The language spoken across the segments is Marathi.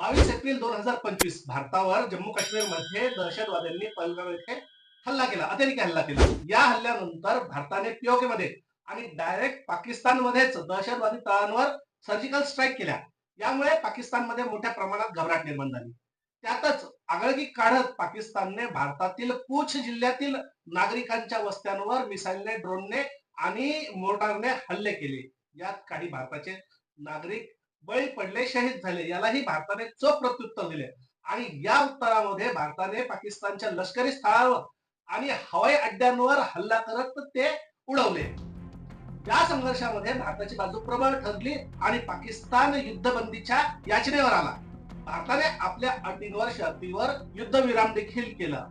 बावीस एप्रिल दोन हजार पंचवीस भारतावर जम्मू काश्मीरमध्ये दहशतवाद्यांनी पलगाव येथे हल्ला केला अतिरेकी हल्ला केला. या हल्ल्यानंतर भारताने पीओके मध्ये आणि डायरेक्ट पाकिस्तानमध्येच दहशतवादी तळांवर सर्जिकल स्ट्राईक केल्या. यामुळे पाकिस्तानमध्ये मोठ्या प्रमाणात घबराट निर्माण झाली. त्यातच आगळगी काढत पाकिस्तानने भारतातील पूछ जिल्ह्यातील नागरिकांच्या वस्त्यांवर मिसाईलने ड्रोनने आणि मोर्टारने हल्ले केले. यात काही भारताचे नागरिक बळी पडले शहीद झाले. यालाही भारताने चोख प्रत्युत्तर दिले. आणि या उत्तरामध्ये भारताने पाकिस्तानच्या लष्करी स्थळावर आणि हवाई अड्ड्यांवर हल्ला करत ते उडवले. या संघर्षामध्ये भारताची बाजू प्रबळ ठरली आणि पाकिस्तान युद्धबंदीच्या याचनेवर आला. भारताने आपल्या अटींवर शर्तीवर युद्धविराम देखील केला.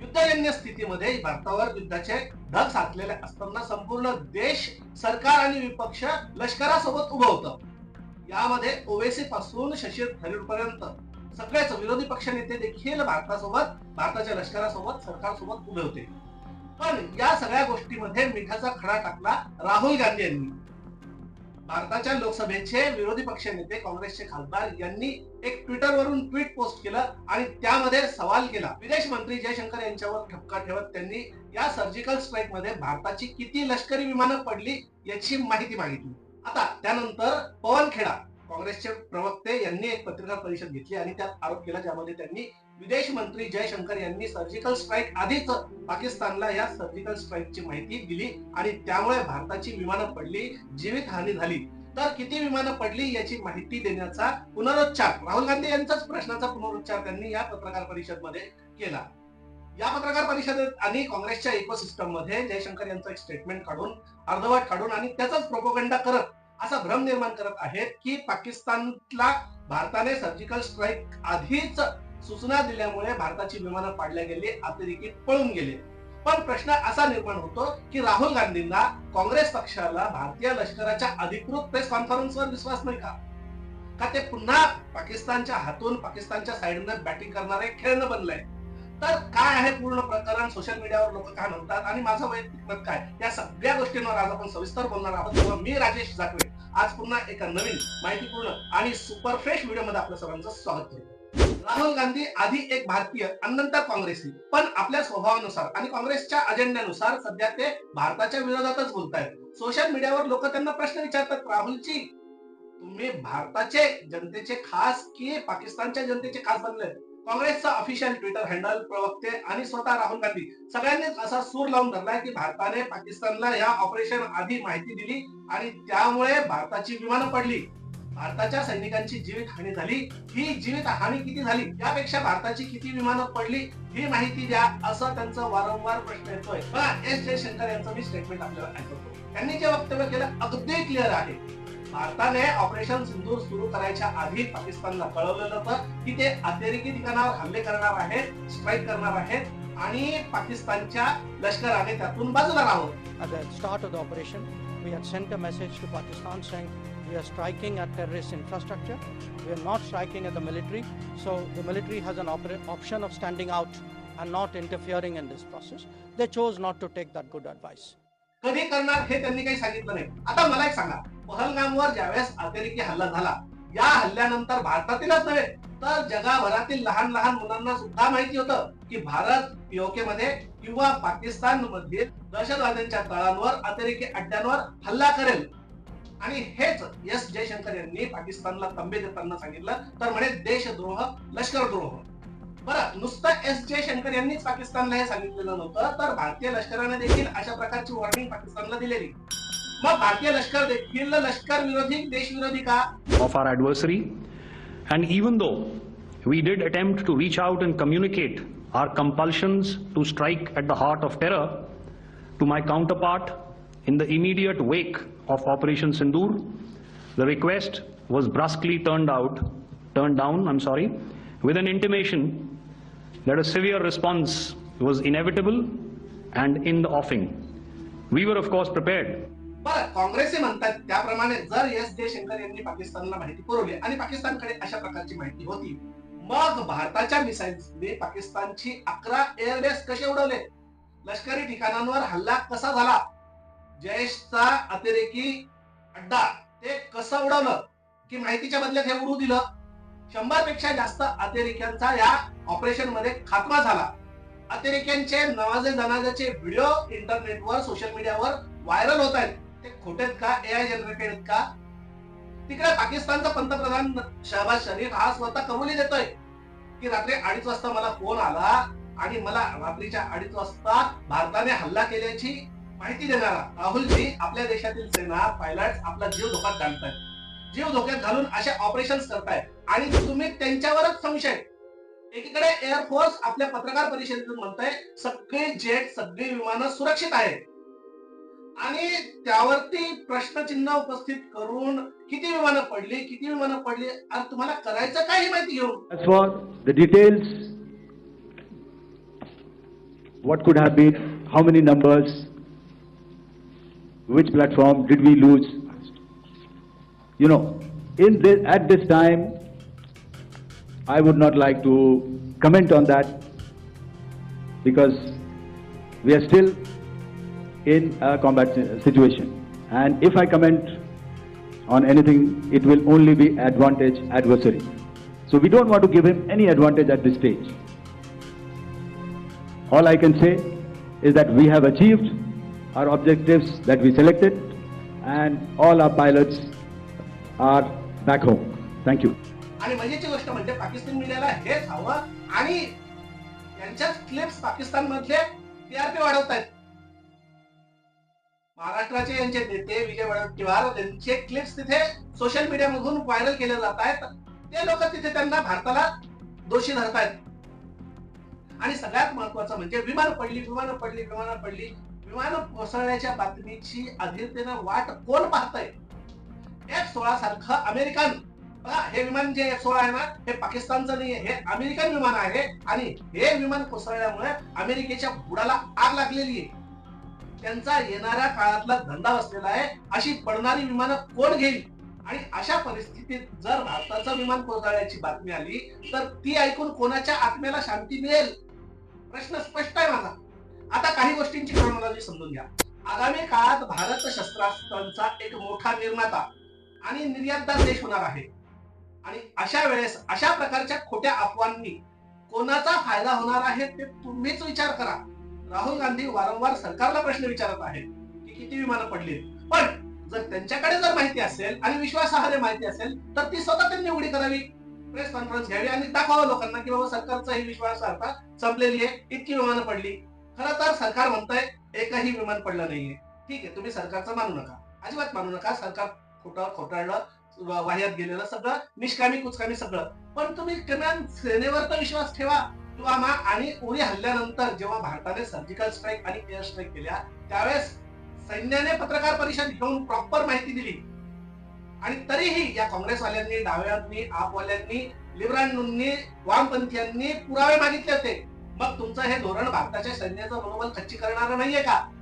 युद्धजन्य स्थितीमध्ये भारतावर युद्धाचे ढग साचलेले असताना संपूर्ण देश सरकार आणि विपक्ष लष्करासोबत उभं होतं. यामध्ये ओवेसी पासून शशी थरूर पर्यंत सगळ्याच विरोधी पक्षनेते देखील भारतासोबत भारताच्या लष्करासोबत सरकारसोबत उभे होते. पण या सगळ्या गोष्टीमध्ये मिठाचा खडा टाकला राहुल गांधी यांनी. भारताच्या लोकसभेचे विरोधी पक्ष नेते काँग्रेसचे खासदार यांनी एक ट्विटरवरून ट्विट पोस्ट केलं आणि त्यामध्ये सवाल केला. विदेश मंत्री जयशंकर यांच्यावर ठपका ठेवत त्यांनी या सर्जिकल स्ट्राईकमध्ये भारताची किती लष्करी विमानं पडली याची माहिती मागितली. आता त्यानंतर पवन खेडा काँग्रेसचे प्रवक्ते यांनी एक पत्रकार परिषद घेतली आणि त्यात आरोप केला ज्यामध्ये त्यांनी विदेश मंत्री जयशंकर यांनी सर्जिकल स्ट्राईक आधीच पाकिस्तानला या सर्जिकल स्ट्राईकची माहिती दिली आणि त्यामुळे भारताची विमानं पडली जीवितहानी झाली. तर किती विमानं पडली याची माहिती देण्याचा पुनरुच्चार राहुल गांधी यांचाच प्रश्नाचा पुनरुच्चार त्यांनी या पत्रकार परिषदमध्ये केला. या पत्रकार परिषदेत आणि काँग्रेसच्या इकोसिस्टममध्ये जयशंकर यांचं एक स्टेटमेंट काढून अर्धवट काढून आणि त्याचाच प्रोपोगंडा करत असा भ्रम निर्माण करत आहेत की पाकिस्तानला भारताने सर्जिकल स्ट्राईक आधीच सूचना दिल्यामुळे भारताची विमानं पाडल्या गेली अतिरेकी पळून गेले. पण प्रश्न असा निर्माण होतो की राहुल गांधींना काँग्रेस पक्षाला भारतीय लष्कराच्या अधिकृत प्रेस कॉन्फरन्सवर विश्वास नाही का? का ते पुन्हा पाकिस्तानच्या हातून पाकिस्तानच्या साईडनं बॅटिंग करणारे खेळणं बनलंय? तर काय आहे पूर्ण प्रकरण? सोशल मीडियावर लोक काय म्हणतात? आणि माझं वैयक्तिक मत काय? या सगळ्या गोष्टींवर आज आपण सविस्तर बोलणार आहोत. तेव्हा मी राजेश जाकवे आज पुन्हा एका नवीन माहितीपूर्ण आणि सुपर फ्रेश व्हिडिओमध्ये आपल्या सर्वांचं स्वागत करतो राहुल गांधी आधी एक भारतीय आणि नंतर काँग्रेसी पण आपल्या स्वभावानुसार आणि काँग्रेसच्या अजेंड्यानुसार सध्या ते भारताच्या विरोधातच बोलतायत. सोशल मीडियावर लोक त्यांना प्रश्न विचारतात राहुलची तुम्ही भारताचे जनतेचे खास की पाकिस्तानच्या जनतेचे खास बनले काँग्रेसचा ऑफिशियल ट्विटर हँडल प्रवक्ते आणि स्वतः राहुल गांधी. सगळ्यांनीच असा सूर लावून धरलाय की भारताने पाकिस्तानला या ऑपरेशन आधी माहिती दिली आणि त्यामुळे भारताची विमानं पडली. भारताच्या सैनिकांची जीवित हानी झाली. ही जीवित हानी किती झाली? यापेक्षा भारताची किती विमानं पडली? ही माहिती द्या असं त्यांचा वारंवार प्रश्न येतोय. एस जयशंकर यांचं मी स्टेटमेंट आपल्याला ऐकवतो त्यांनी जे वक्तव्य केलं अगदी क्लिअर आहे. भारताने ऑपरेशन सिंदूर सुरू करायच्या आधी पाकिस्तानला कळवलं होतं की ते अतिरेकी ठिकाणावर हल्ले करणार आहेत स्ट्राईक करणार आहेत आणि पाकिस्तानच्या लष्कराने त्यातून बाजूला राहून At the start of the operation, we had sent a message to Pakistan saying we are striking at terrorist infrastructure. We are not striking at the military. So the military has an opera- option of standing out and not interfering in this process. They chose not to take that good advice. कधी करणार हे त्यांनी काही सांगितलं नाही. आता मला एक सांगा. पहलगामवर ज्यावेळेस अतिरेकी हल्ला झाला या हल्ल्यानंतर भारतातीलच नव्हे तर जगाभरातील लहान लहान मुलांना सुद्धा माहिती होतं की भारत पीओके मध्ये किंवा पाकिस्तानमध्ये दहशतवाद्यांच्या तळांवर अतिरेकी अड्ड्यांवर हल्ला करेल. आणि हेच एस जयशंकर यांनी पाकिस्तानला तंबे देताना सांगितलं. तर म्हणे देशद्रोह लष्करद्रोह. बरं नुसतं एस जय शंकर यांनीच पाकिस्तानला हे सांगितलेलं नव्हतं तर भारतीय लष्कराने देखील अशा प्रकारची वॉर्निंग पाकिस्तानला दिलेली मग भारतीय लष्कर देखील लष्कर विरोधी देश का of our adversary and even though we did attempt to reach out and communicate our compulsions to strike at the heart of terror to my counterpart in the immediate wake of operation Sindoor the request was brusquely turn out turn down I am sorry with an intimation that a severe response was inevitable and in the offing. We were, of course, prepared. बरं काँग्रेसचे म्हणतात त्याप्रमाणे जर एस जयशंकर यांनी पाकिस्तानला माहिती पुरवली आणि पाकिस्तानकडे अशा प्रकारची माहिती होती मग भारताच्या मिसाईल्सने पाकिस्तानची अकरा एअरबेस कसे उडवले? लष्करी ठिकाणांवर हल्ला कसा झाला? जयशचा अतिरेकी अड्डा ते कसं उडवलं? की माहितीच्या बदल्यात हे उडू दिलं? शंभरपेक्षा जास्त अतिरेक्यांचा या ऑपरेशनमध्ये खात्मा झाला. अतिरेक्यांचे नवाजे जनाजाचे व्हिडिओ इंटरनेटवर सोशल मीडियावर व्हायरल होत आहेत. ते खोटेत का? ए आय जनरेटेड का? तिकडे पाकिस्तानचा पंतप्रधान शहबाज शरीफ हा स्वतः कबुली देतोय की रात्री अडीच वाजता मला फोन आला आणि मला रात्रीच्या अडीच वाजता भारताने हल्ला केल्याची माहिती देणारा. राहुलजी आपल्या देशातील सेना पायलट आपला जीव धोक्यात घालतायत. जीव धोक्यात घालून असे ऑपरेशन करताय आणि तुम्ही त्यांच्यावरच संशय एकीकडे एअरफोर्स आपल्या पत्रकार परिषदेतून म्हणतंय सगळे जेट सगळी विमानं सुरक्षित आहेत आणि त्यावरती प्रश्नचिन्ह उपस्थित करून किती विमानं पडली किती विमानं पडली आणि तुम्हाला करायचं काही माहिती घेऊन for the details details, what could have been, how many numbers, which platform did we lose? You know, in this, at this time, I would not like to comment on that because we are still in a combat situation. And if I comment on anything, it will only be advantage adversary. So we don't want to give him any advantage at this stage. All I can say is that we have achieved our objectives that we selected and all our pilots are back home. Thank you. आणि मजेची गोष्ट म्हणजे पाकिस्तान मीडियाला हेच हवं आणि त्यांच्याच क्लिप्स पाकिस्तान मधले टीआरपी वाढवत आहेत. महाराष्ट्राचे यांचे नेते विजय वडेट्टीवार त्यांचे क्लिप्स तिथे सोशल मीडिया मधून व्हायरल केले जात आहेत. ते लोक तिथे त्यांना भारताला दोषी धरतायत. आणि सगळ्यात महत्वाचं म्हणजे विमान पडली विमान पडली विमानं पडली. विमान कोसळण्याच्या बातमीची अधीरतेनं वाट कोण पाहतंय? एफ सोळा सारखं अमेरिकन हे विमान जे एफ सोळा आहे ना हे पाकिस्तानचं नाही हे अमेरिकन विमान आहे आणि हे विमान कोसळल्यामुळे अमेरिकेच्या बुडाला आग लागलेली आहे. त्यांचा येणाऱ्या काळातला धंदा बसलेला आहे अशी पडणारी विमानं कोण घेईल? आणि अशा परिस्थितीत जर भारताचं विमान कोसळण्याची बातमी आली तर ती ऐकून कोणाच्या आत्म्याला शांती मिळेल? प्रश्न स्पष्ट आहे माझा. आता काही गोष्टींची क्रोनॉलॉजी समजून घ्या. आगामी काळात भारत शस्त्रास्त्रांचा एक मोठा निर्माता आणि निर्यातदार देश होणार आहे. आणि अशा वेळेस अशा प्रकारच्या खोट्या अफवांनी कोणाचा फायदा होणार आहे ते तुम्हीच विचार करा. राहुल गांधी वारंवार सरकारला प्रश्न विचारत आहेत की किती विमानं पडली पण जर त्यांच्याकडे जर माहिती असेल आणि विश्वासार्ह माहिती असेल तर ती स्वतः त्यांनी उघडी करावी. प्रेस कॉन्फरन्स घ्यावी आणि दाखवावं लोकांना की बाबा सरकारचा ही विश्वासार्हता संपलेली आहे इतकी विमानं पडली. खरं तर सरकार म्हणतंय एकही विमान पडलं नाहीये. ठीक आहे तुम्ही सरकारचं मानू नका. अजिबात मानू नका. सरकार खोटं खोटाळलं वाह्यात गेलेलं सगळं निष्कामी कुचकामी सगळं. पण तुम्ही किमान सेनेवर तर विश्वास ठेवा किंवा मा आणि उरी हल्ल्यानंतर जेव्हा भारताने सर्जिकल स्ट्राईक आणि एअर स्ट्राईक केल्या त्यावेळेस सैन्याने पत्रकार परिषद घेऊन प्रॉपर माहिती दिली. आणि तरीही या काँग्रेसवाल्यांनी डाव्यांनी आपवाल्यांनी लिबरांनी वामपंथीयांनी पुरावे मागितले होते. मग तुमचं हे धोरण भारताच्या सैन्याचं मनोबल खच्ची करणार नाहीये का?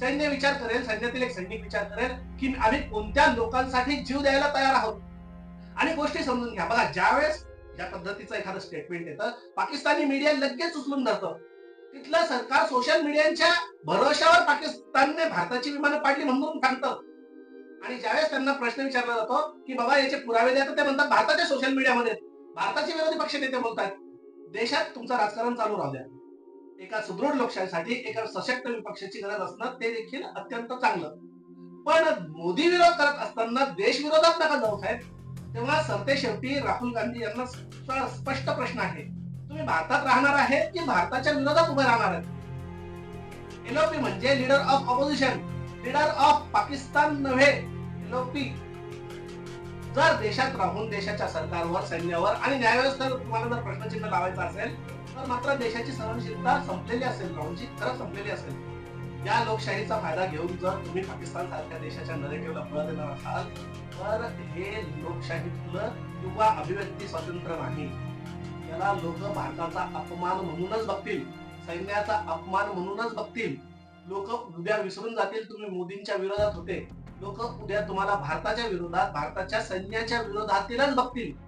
सैन्य विचार करेल सैन्यातील एक सैनिक विचार करेल की आम्ही कोणत्या लोकांसाठी जीव द्यायला तयार आहोत? आणि गोष्टी समजून घ्या. बघा ज्यावेळेस ज्या पद्धतीचं एखादं स्टेटमेंट येतं पाकिस्तानी मीडिया लगेच उचलून धरतं. तिथलं सरकार सोशल मीडियाच्या भरोशावर पाकिस्तानने भारताची विमानं पाडली म्हणून सांगतं. आणि ज्यावेळेस त्यांना प्रश्न विचारला जातो की बाबा याचे पुरावे द्या तर ते म्हणतात भारताच्या सोशल मीडियामध्ये भारताचे विरोधी पक्ष नेते बोलतात देशात तुमचं राजकारण चालू राहू द्या. एका सुदृढ लोकशाहीसाठी एका सशक्त विपक्षाची गरज असणं ते देखील अत्यंत चांगलं. पण मोदी विरोध करत असताना देश विरोधात नका जाऊ साहेब. तेव्हा सरते शेवटी राहुल गांधी यांना स्पष्ट प्रश्न आहे. तुम्ही भारतात राहणार आहे की भारताच्या विरोधात उभे राहणार आहेत एलओपी म्हणजे leader of opposition leader of Pakistan नव्हे एलओपी जर देशात राहून देशाच्या सरकारवर सैन्यावर आणि न्यायव्यवस्थेवर तुम्हाला जर प्रश्नचिन्ह लावायचं असेल तर मात्र देशाची सहनशीलता संपलेली असेल राहुलची खरं संपलेली असेल. या लोकशाहीचा फायदा घेऊन जर तुम्ही पाकिस्तान सारख्या देशाच्या नरेटिव्हला बळ देणार असाल तर हे लोकशाहीतलं किंवा अभिव्यक्ती स्वातंत्र्य नाही. याला लोक भारताचा अपमान म्हणूनच बघतील सैन्याचा अपमान म्हणूनच बघतील. लोक उद्या विसरून जातील तुम्ही मोदींच्या विरोधात होते. लोक उद्या तुम्हाला भारताच्या विरोधात भारताच्या सैन्याच्या विरोधातीलच बघतील.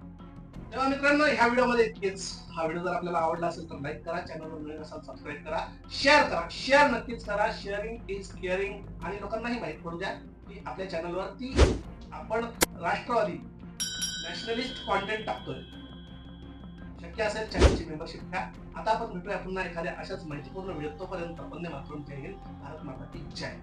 तेव्हा मित्रांनो ह्या व्हिडिओमध्ये इतकेच. हा व्हिडिओ जर आपल्याला आवडला असेल तर लाईक करा चॅनलवर नवीन असाल सबस्क्राईब करा शेअर करा. शेअर नक्कीच करा. शेअरिंग इज केअरिंग आणि लोकांनाही माहीत पडू द्या की आपल्या चॅनलवरती आपण राष्ट्रवादी नॅशनलिस्ट कॉन्टेंट टाकतोय. शक्य असेल चॅनलची मेंबरशिप घ्या. आता आपण भेटूया पुन्हा एखाद्या अशाच माहितीपूर्ण व्हिडिओ तोपर्यंत वंदे मातरम जय हिंद भारत माता की जय.